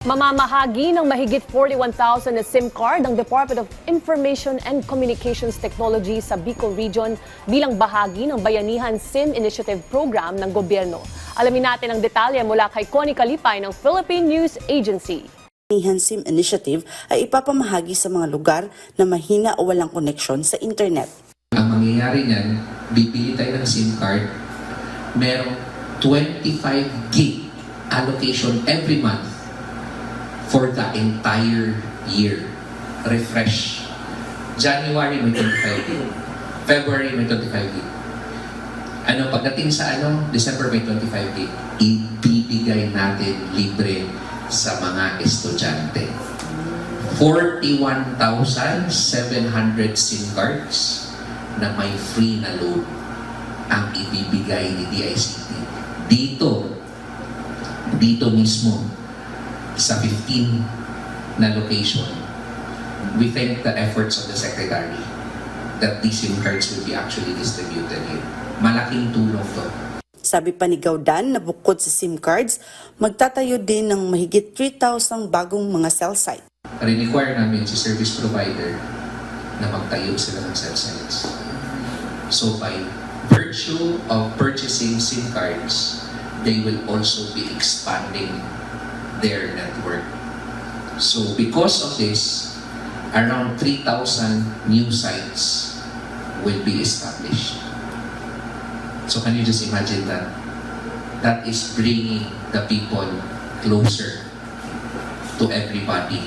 Mamamahagi ng mahigit 41,000 na SIM card ang Department of Information and Communications Technology sa Bicol Region bilang bahagi ng Bayanihan SIM Initiative Program ng gobyerno. Alamin natin ang detalye mula kay Connie Kalipay ng Philippine News Agency. Bayanihan SIM Initiative ay ipapamahagi sa mga lugar na mahina o walang koneksyon sa internet. Ang mangyayari niyan, bibili tayo ng SIM card, merong 25 gig allocation every month for the entire year. Refresh. January may 25 gig. February may 25 gig. Ano, pagdating sa ano, December may 25 gig. Ibibigay natin libre sa mga estudyante. 41,700 SIM cards na may free na load ang ibibigay ni DICT. Dito, dito mismo, sa 15 na location, we thank the efforts of the Secretary that these SIM cards will be actually distributed here. Malaking tulong to. Sabi pa ni Gaudan na bukod sa SIM cards, magtatayo din ng mahigit 3,000 bagong mga cell site. Require namin si service provider na magtayo sila ng cell sites. So by virtue of purchasing SIM cards, they will also be expanding their network. So because of this, around 3,000 new sites will be established. So can you just imagine that? That is bringing the people closer to everybody.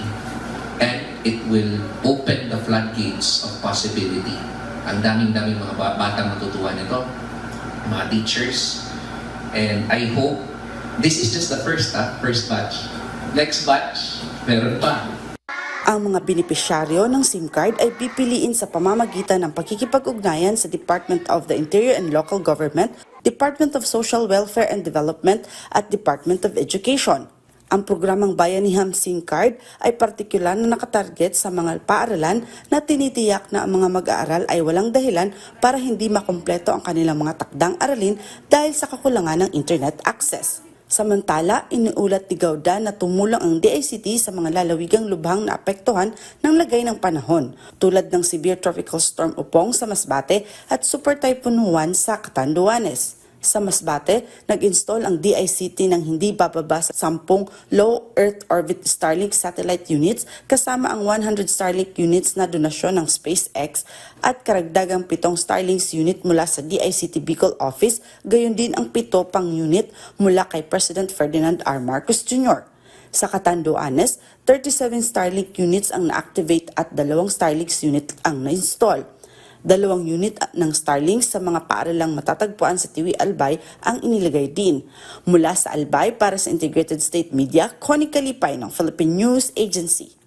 And it will open the floodgates of possibility. Ang daming-daming mga ba- batang matutuwa nito, mga teachers. And I hope, this is just the first, ah, first batch. Next batch, meron pa. Ang mga benepisyaryo ng SIM card ay pipiliin sa pamamagitan ng pakikipag-ugnayan sa Department of the Interior and Local Government, Department of Social Welfare and Development at Department of Education. Ang programang Bayaniham SIM Card ay partikular na nakatarget sa mga paaralan na tinitiyak na ang mga mag-aaral ay walang dahilan para hindi makumpleto ang kanilang mga takdang aralin dahil sa kakulangan ng internet access. Samantala, iniulat ni Gauda na tumulong ang DICT sa mga lalawigang lubhang na apektuhan ng lagay ng panahon, tulad ng severe tropical storm Upong sa Masbate at Super Typhoon Juan sa Catanduanes. Sa Masbate, nag-install ang DICT ng hindi bababa sa 10 low Earth orbit Starlink satellite units kasama ang 100 Starlink units na donasyon ng SpaceX at karagdagang pitong Starlinks unit mula sa DICT Bicol Office, gayon din ang pito pang unit mula kay President Ferdinand R. Marcos Jr. Sa Catanduanes, 37 Starlink units ang na-activate at dalawang Starlinks unit ang na-install. Dalawang unit ng Starlink sa mga paaralang matatagpuan sa Tiwi Albay ang inilagay din. Mula sa Albay para sa Integrated State Media, Connie Kalipay ng Philippine News Agency.